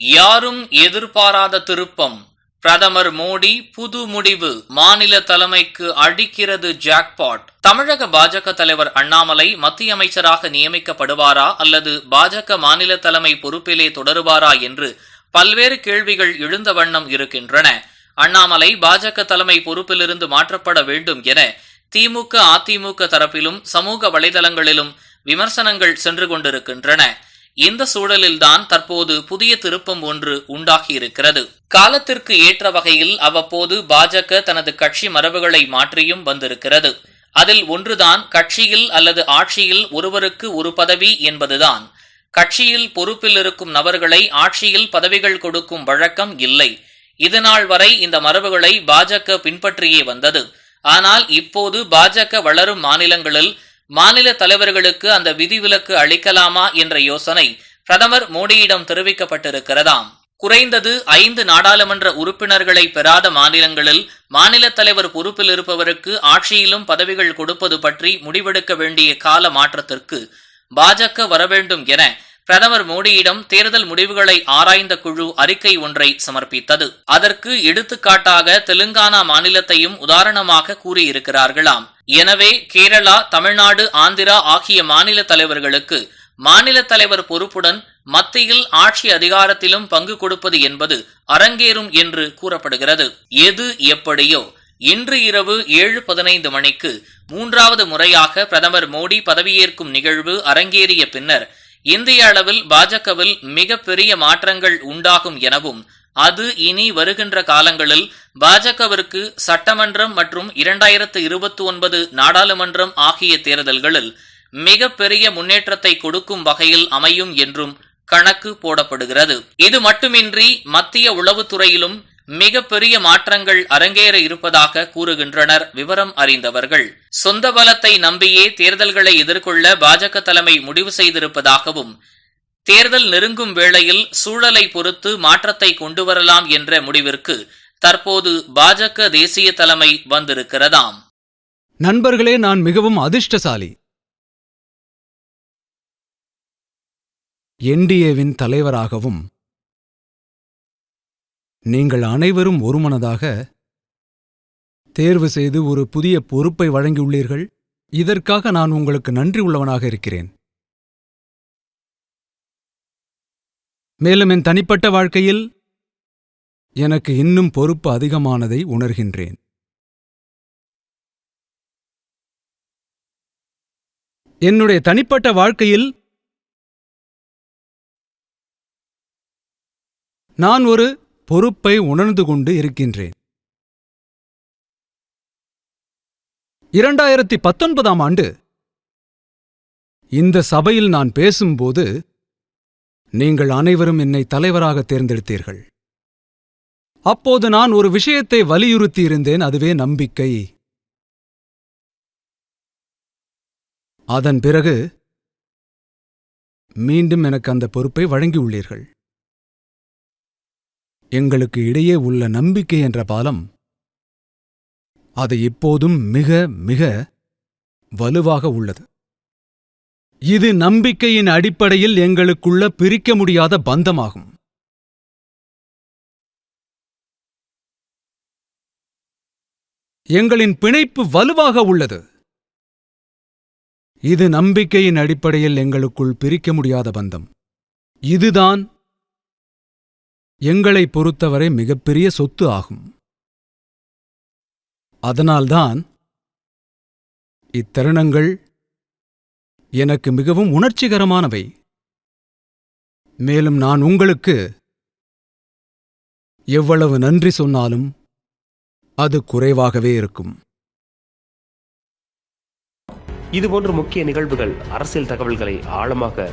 யாரும் எதிர்பாராத திருப்பம். பிரதமர் மோடி புது முடிவு மாநில தலைமைக்கு அடிக்கிறது ஜாக்பாட் தமிழக பாஜக தலைவர் அண்ணாமலை மத்திய அமைச்சராக நியமிக்கப்படுவாரா அல்லது பாஜக மாநில தலைமை பொறுப்பிலே தொடருவாரா என்று பல்வேறு கேள்விகள் எழுந்த வண்ணம் இருக்கின்றன. அண்ணாமலை பாஜக தலைமை பொறுப்பிலிருந்து மாற்றப்பட வேண்டும் என திமுக அதிமுக தரப்பிலும் சமூக வலைதளங்களிலும் விமர்சனங்கள் சென்று கொண்டிருக்கின்றன. இந்த சூழலில்தான் தற்போது புதிய திருப்பம் ஒன்று உண்டாகியிருக்கிறது. காலத்திற்கு ஏற்ற வகையில் அவ்வப்போது பாஜக தனது கட்சி மரபுகளை மாற்றியும் வந்திருக்கிறது. அதில் ஒன்றுதான் கட்சியில் அல்லது ஆட்சியில் ஒருவருக்கு ஒரு பதவி என்பதுதான். கட்சியில் பொறுப்பில் இருக்கும் நபர்களை ஆட்சியில் பதவிகள் கொடுக்கும் வழக்கம் இல்லை. இதுநாள் வரை இந்த மரபுகளை பாஜக பின்பற்றியே வந்தது. ஆனால் இப்போது பாஜக வளரும் மாநிலங்களில் மாநில தலைவர்களுக்கு அந்த விதிவிலக்கு அளிக்கலாமா என்ற யோசனை பிரதமர் மோடியிடம் தெரிவிக்கப்பட்டிருக்கிறதாம். குறைந்தது ஐந்து நாடாளுமன்ற உறுப்பினர்களை பெறாத மாநிலங்களில் மாநில தலைவர் பொறுப்பில் இருப்பவருக்கு ஆட்சியிலும் பதவிகள் கொடுப்பது பற்றி முடிவெடுக்க வேண்டிய கால மாற்றத்திற்கு பாஜக வரவேண்டும் என பிரதமர் மோடியிடம் தேர்தல் முடிவுகளை ஆராய்ந்த குழு அறிக்கை ஒன்றை சமர்ப்பித்தது. அதற்கு எடுத்துக்காட்டாக தெலுங்கானா மாநிலத்தையும் உதாரணமாக கூறியிருக்கிறார்களாம். எனவே கேரளா தமிழ்நாடு ஆந்திரா ஆகிய மாநில தலைவர்களுக்கு மாநில தலைவர் பொறுப்புடன் மத்தியில் ஆட்சி அதிகாரத்திலும் பங்கு கொடுப்பது என்பது அரங்கேறும் என்று கூறப்படுகிறது. எது எப்படியோ இன்று இரவு ஏழு பதினைந்து மணிக்கு மூன்றாவது முறையாக பிரதமர் மோடி பதவியேற்கும் நிகழ்வு அரங்கேறிய பின்னர் இந்திய அளவில் பாஜகவில் மிக பெரிய மாற்றங்கள் உண்டாகும் எனவும் அது இனி வருகின்ற காலங்களில் பாஜகவிற்கு சட்டமன்றம் மற்றும் இரண்டாயிரத்து இருபத்தி ஒன்பது நாடாளுமன்றம் ஆகிய தேர்தல்களில் மிக பெரிய முன்னேற்றத்தை கொடுக்கும் வகையில் அமையும் என்றும் கணக்கு போடப்படுகிறது. இது மட்டுமின்றி மத்திய உளவுத்துறையிலும் மிக பெரிய மாற்றங்கள் அரங்கேற இருப்பதாக கூறுகின்றனர் விவரம் அறிந்தவர்கள். சொந்த பலத்தை நம்பியே தேர்தல்களை எதிர்கொள்ள பாஜக தலைமை முடிவு செய்திருப்பதாகவும் தேர்தல் நெருங்கும் வேளையில் சூழலை பொறுத்து மாற்றத்தை கொண்டு வரலாம் என்ற முடிவிற்கு தற்போது பாஜக தேசிய தலைமை வந்திருக்கிறதாம். நண்பர்களே நான் மிகவும் அதிர்ஷ்டசாலி. என்டிஏவின் தலைவராகவும் நீங்கள் அனைவரும் ஒருமனதாக தேர்வு செய்து ஒரு புதிய பொறுப்பை வழங்கியுள்ளீர்கள். இதற்காக நான் உங்களுக்கு நன்றி உள்ளவனாக இருக்கிறேன். மேலும் என் தனிப்பட்ட வாழ்க்கையில் எனக்கு இன்னும் பொறுப்பு அதிகமானதை உணர்கின்றேன். என்னுடைய தனிப்பட்ட வாழ்க்கையில் நான் ஒரு பொறுப்பை உணர்ந்து கொண்டு இருக்கின்றேன். இரண்டாயிரத்தி பத்தொன்பதாம் ஆண்டு இந்த சபையில் நான் பேசும்போது நீங்கள் அனைவரும் என்னை தலைவராக தேர்ந்தெடுத்தீர்கள். அப்போது நான் ஒரு விஷயத்தை வலியுறுத்தியிருந்தேன் அதுவே நம்பிக்கை. அதன் பிறகு மீண்டும் எனக்கு அந்த பொறுப்பை வழங்கியுள்ளீர்கள். எங்களுக்கு இடையே உள்ள நம்பிக்கை என்ற பாலம் அது இப்போதும் மிக மிக வலுவாக உள்ளது. இது நம்பிக்கையின் அடிப்படையில் எங்களுக்குள்ள பிரிக்க முடியாத பந்தமாகும். எங்களின் பிணைப்பு வலுவாக உள்ளது. இது நம்பிக்கையின் அடிப்படையில் எங்களுக்குள் பிரிக்க முடியாத பந்தம். இதுதான் எங்களை பொறுத்தவரை மிகப்பெரிய சொத்து ஆகும். அதனால்தான் இத்தருணங்கள் எனக்கு மிகவும் உணர்ச்சிகரமானவை. மேலும் நான் உங்களுக்கு எவ்வளவு நன்றி சொன்னாலும் அது குறைவாகவே இருக்கும். இதுபோன்ற முக்கிய நிகழ்வுகள் அரசியல் தகவல்களை ஆழமாக